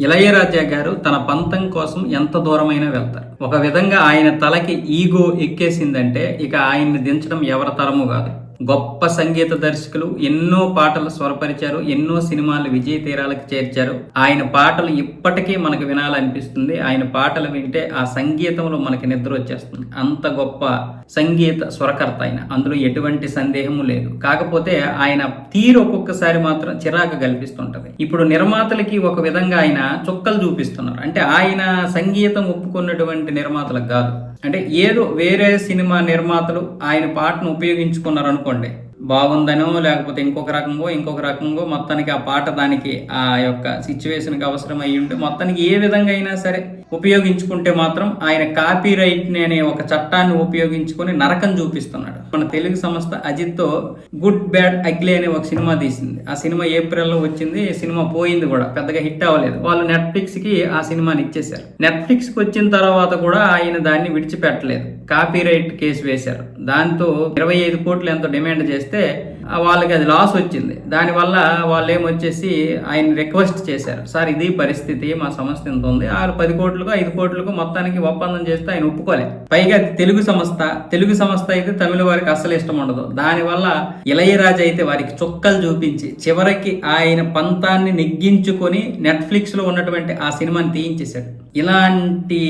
ఇళయరాజా గారు తన పంతం కోసం ఎంత దూరమైనా వెళ్తారు. ఒక విధంగా ఆయన తలకి ఈగో ఎక్కేసిందంటే ఇక ఆయన్ని దించడం ఎవరి తరము కాదు. గొప్ప సంగీత దర్శకులు ఎన్నో పాటలు స్వరపరిచారు ఎన్నో సినిమాలు విజయ తీరాలకు చేర్చారు. ఆయన పాటలు ఇప్పటికీ మనకు వినాలనిపిస్తుంది. ఆయన పాటలు వింటే ఆ సంగీతంలో మనకి నిద్ర వచ్చేస్తుంది. అంత గొప్ప సంగీత స్వరకర్త ఆయన. అందులో ఎటువంటి సందేహము లేదు. కాకపోతే ఆయన తీరు ఒక్కొక్కసారి మాత్రం చిరాకు కల్పిస్తుంటది. ఇప్పుడు నిర్మాతలకి ఒక విధంగా ఆయన చుక్కలు చూపిస్తున్నారు. అంటే ఆయన సంగీతం ఒప్పుకున్నటువంటి నిర్మాతలకు కాదు. అంటే ఏదో వేరే సినిమా నిర్మాతలు ఆయన పాటను ఉపయోగించుకున్నారు అనుకోండి. బాగుందనో లేకపోతే ఇంకొక రకంగో ఇంకొక రకంగో మొత్తానికి ఆ పాట దానికి ఆ యొక్క సిచ్యువేషన్కి అవసరం అయ్యి ఉంటే మొత్తానికి ఏ విధంగా అయినా సరే ఉపయోగించుకుంటే మాత్రం ఆయన కాపీ రైట్ అనే ఒక చట్టాన్ని ఉపయోగించుకొని నరకం చూపిస్తున్నాడు. మన తెలుగు సంస్థ అజిత్తో గుడ్ బ్యాడ్ అగ్లీ అనే ఒక సినిమా తీసింది. ఆ సినిమా ఏప్రిల్లో వచ్చింది సినిమా పోయింది కూడా పెద్దగా హిట్ అవ్వలేదు. వాళ్ళు నెట్ఫ్లిక్స్కి ఆ సినిమాని ఇచ్చేశారు. నెట్ఫ్లిక్స్కి వచ్చిన తర్వాత కూడా ఆయన దాన్ని విడిచిపెట్టలేదు. కాపీ రైట్ కేసు వేశారు. దాంతో ఇరవై ఐదు కోట్లు ఎంతో డిమాండ్ చేస్తే వాళ్ళకి అది లాస్ వచ్చింది. దానివల్ల వాళ్ళు ఏమొచ్చేసి ఆయన రిక్వెస్ట్ చేశారు. సార్ ఇది పరిస్థితి మా సంస్థ ఎంత ఉంది. ఆరు పది కోట్లు కోట్లకు ఐదు కోట్లకు మొత్తానికి ఒప్పందం చేస్తే ఆయన ఒప్పుకోలేదు పైగా అది తెలుగు సంస్థ తెలుగు సంస్థ అయితే తమిళ వారికి అస్సలు ఇష్టం ఉండదు. దానివల్ల ఇళయరాజా అయితే వారికి చుక్కలు చూపించి చివరికి ఆయన పంతాన్ని నెగ్గించుకొని నెట్ఫ్లిక్స్లో ఉన్నటువంటి ఆ సినిమాని తీయించేశాడు. ఇలాంటి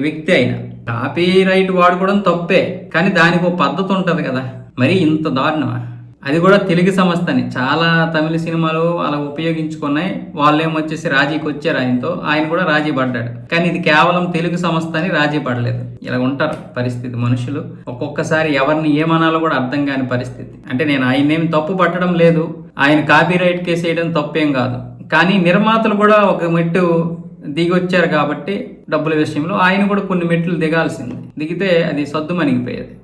వ్యక్తి ఆయన. కాపీ రైట్ వాడుకోవడం తప్పే కానీ దానికి ఒక పద్ధతి ఉంటది కదా. మరి ఇంత దారుణమా? అది కూడా తెలుగు సంస్థని చాలా తమిళ సినిమాలు అలా ఉపయోగించుకున్నాయి. వాళ్ళేమొచ్చేసి రాజీకి వచ్చారు ఆయనతో. ఆయన కూడా రాజీ పడ్డాడు కానీ ఇది కేవలం తెలుగు సంస్థ అని రాజీ పడలేదు ఇలా ఉంటారు పరిస్థితి మనుషులు. ఒక్కొక్కసారి ఎవరిని ఏమనాలో కూడా అర్థం కాని పరిస్థితి. అంటే నేను ఆయన ఏమి తప్పు పట్టడం లేదు. ఆయన కాపీ రైట్ కేసు వేయడం తప్పేం కాదు. కానీ నిర్మాతలు కూడా ఒక మెట్టు దిగొచ్చారు కాబట్టి డబ్బుల విషయంలో. ఆయన కూడా కొన్ని మెట్లు దిగాల్సింది. దిగితే అది సద్దు మణిగిపోయేది.